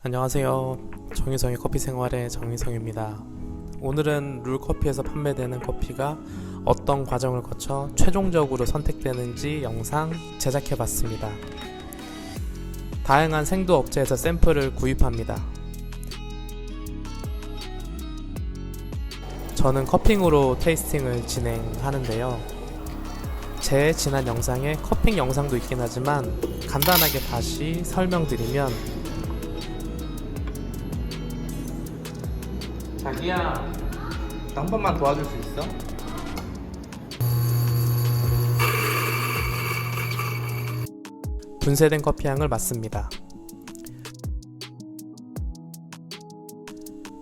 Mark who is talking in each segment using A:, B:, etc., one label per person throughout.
A: 안녕하세요. 정유성의 커피 생활의 정유성입니다. 오늘은 룰커피에서 판매되는 커피가 어떤 과정을 거쳐 최종적으로 선택되는지 영상 제작해 봤습니다. 다양한 생두 업체에서 샘플을 구입합니다. 저는 커핑으로 테이스팅을 진행하는데요. 제 지난 영상에 커핑 영상도 있긴 하지만 간단하게 다시 설명드리면 자기야 나 한 번만 도와줄 수 있어? 분쇄된 커피 향을 맡습니다.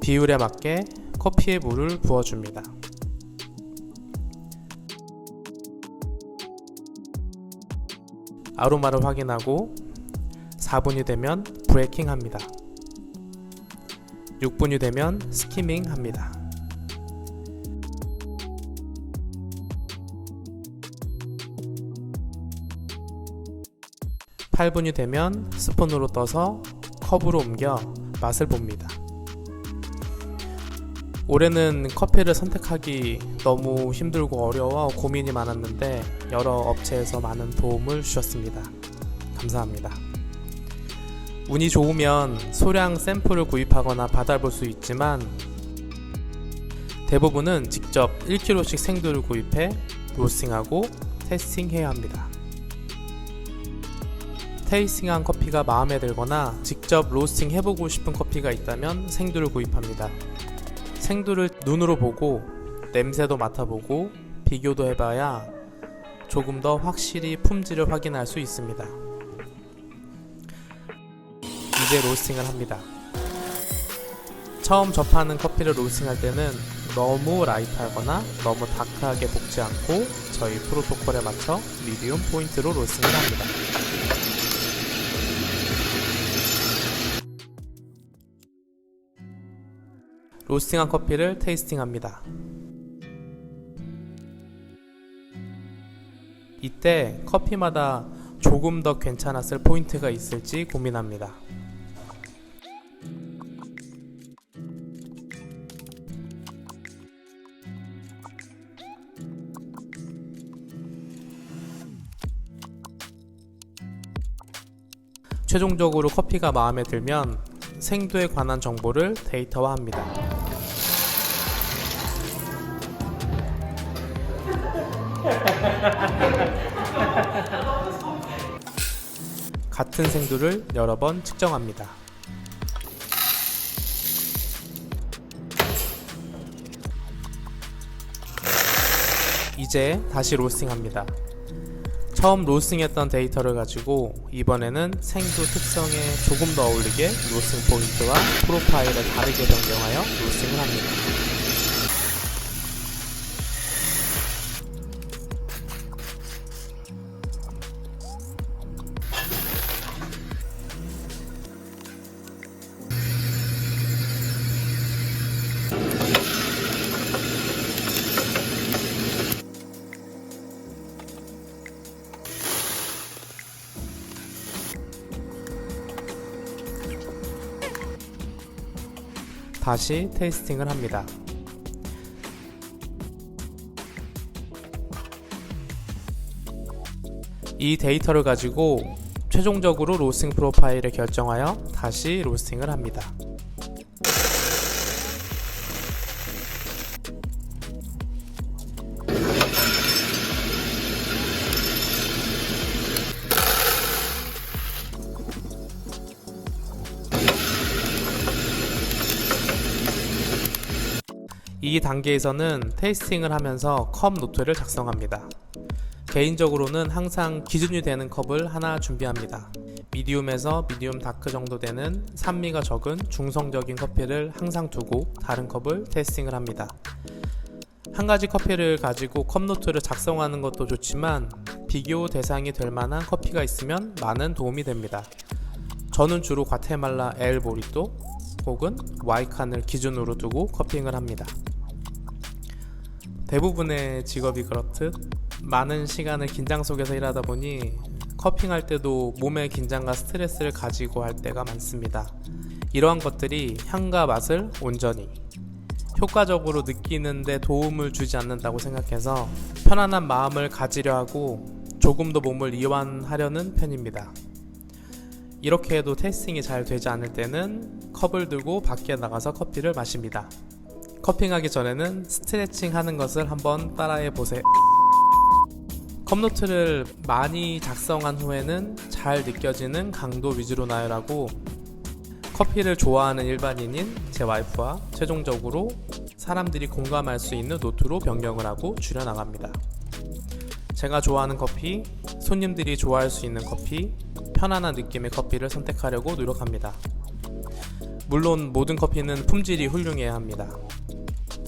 A: 비율에 맞게 커피에 물을 부어줍니다. 아로마를 확인하고 4분이 되면 브레이킹 합니다. 6분이 되면 스키밍 합니다. 8분이 되면 스푼으로 떠서 컵으로 옮겨 맛을 봅니다. 올해는 커피를 선택하기 너무 힘들고 어려워 고민이 많았는데 여러 업체에서 많은 도움을 주셨습니다. 감사합니다. 운이 좋으면 소량 샘플을 구입하거나 받아볼 수 있지만 대부분은 직접 1kg씩 생두를 구입해 로스팅하고 테스팅해야 합니다. 테이스팅한 커피가 마음에 들거나 직접 로스팅 해보고 싶은 커피가 있다면 생두를 구입합니다. 생두를 눈으로 보고 냄새도 맡아보고 비교도 해봐야 조금 더 확실히 품질을 확인할 수 있습니다. 이제 로스팅을 합니다. 처음 접하는 커피를 로스팅할 때는 너무 라이트하거나 너무 다크하게 볶지 않고 저희 프로토콜에 맞춰 미디움 포인트로 로스팅을 합니다. 로스팅한 커피를 테이스팅합니다. 이때 커피마다 조금 더 괜찮았을 포인트가 있을지 고민합니다. 최종적으로 커피가 마음에 들면 생두에 관한 정보를 데이터화합니다. 같은 생두를 여러 번 측정합니다. 이제 다시 로스팅합니다. 처음 로스팅했던 데이터를 가지고 이번에는 생두 특성에 조금 더 어울리게 로스팅 포인트와 프로파일을 다르게 변경하여 로스팅을 합니다. 다시 테이스팅을 합니다. 이 데이터를 가지고 최종적으로 로스팅 프로파일을 결정하여 다시 로스팅을 합니다. 이 단계에서는 테이스팅을 하면서 컵 노트를 작성합니다. 개인적으로는 항상 기준이 되는 컵을 하나 준비합니다. 미디움에서 미디움 다크 정도 되는 산미가 적은 중성적인 커피를 항상 두고 다른 컵을 테이스팅을 합니다. 한 가지 커피를 가지고 컵 노트를 작성하는 것도 좋지만 비교 대상이 될 만한 커피가 있으면 많은 도움이 됩니다. 저는 주로 과테말라 엘 모리또 혹은 와이칸을 기준으로 두고 커핑을 합니다. 대부분의 직업이 그렇듯 많은 시간을 긴장 속에서 일하다 보니 커핑할 때도 몸의 긴장과 스트레스를 가지고 할 때가 많습니다. 이러한 것들이 향과 맛을 온전히 효과적으로 느끼는데 도움을 주지 않는다고 생각해서 편안한 마음을 가지려 하고 조금 더 몸을 이완하려는 편입니다. 이렇게 해도 테이스팅이 잘 되지 않을 때는 컵을 들고 밖에 나가서 커피를 마십니다. 커핑하기 전에는 스트레칭 하는 것을 한번 따라해 보세요. 컵노트를 많이 작성한 후에는 잘 느껴지는 강도 위주로 나열하고 커피를 좋아하는 일반인인 제 와이프와 최종적으로 사람들이 공감할 수 있는 노트로 변경을 하고 줄여나갑니다. 제가 좋아하는 커피, 손님들이 좋아할 수 있는 커피, 편안한 느낌의 커피를 선택하려고 노력합니다. 물론 모든 커피는 품질이 훌륭해야 합니다.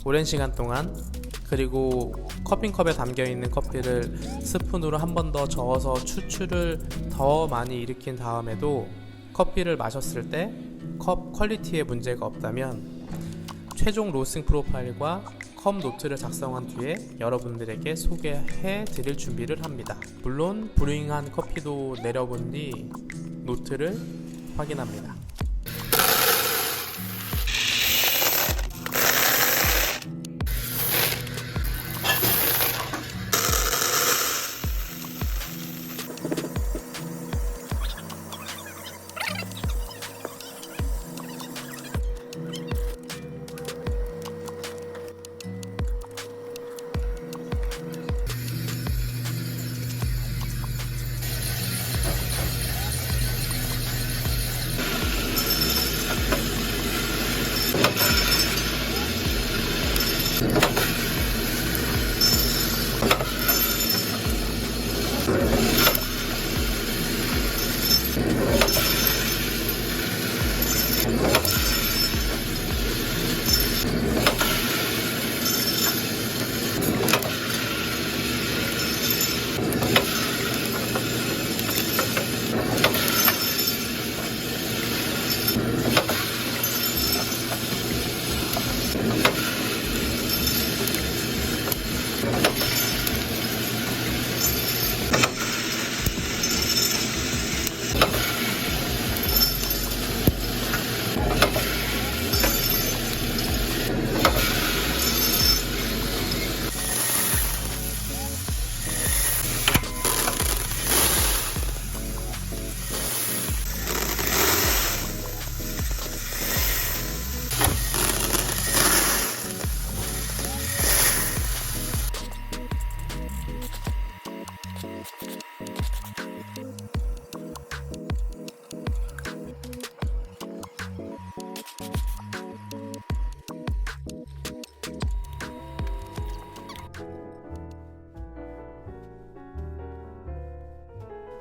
A: 오랜 시간 동안 그리고 커피컵에 담겨 있는 커피를 스푼으로 한 번 더 저어서 추출을 더 많이 일으킨 다음에도 커피를 마셨을 때 컵 퀄리티에 문제가 없다면 최종 로스팅 프로파일과 컵 노트를 작성한 뒤에 여러분들에게 소개해 드릴 준비를 합니다. 물론 브루잉한 커피도 내려본 뒤 노트를 확인합니다. Thank you.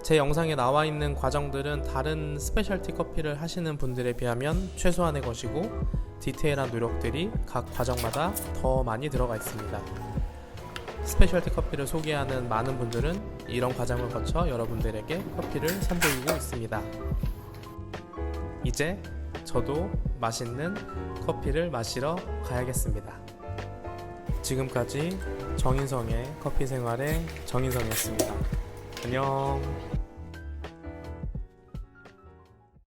A: 제 영상에 나와 있는 과정들은 다른 스페셜티 커피를 하시는 분들에 비하면 최소한의 것이고 디테일한 노력들이 각 과정마다 더 많이 들어가 있습니다. 스페셜티 커피를 소개하는 많은 분들은 이런 과정을 거쳐 여러분들에게 커피를 선보이고 있습니다. 이제 저도 맛있는 커피를 마시러 가야겠습니다. 지금까지 정인성의 커피 생활의 정인성이었습니다. 안녕.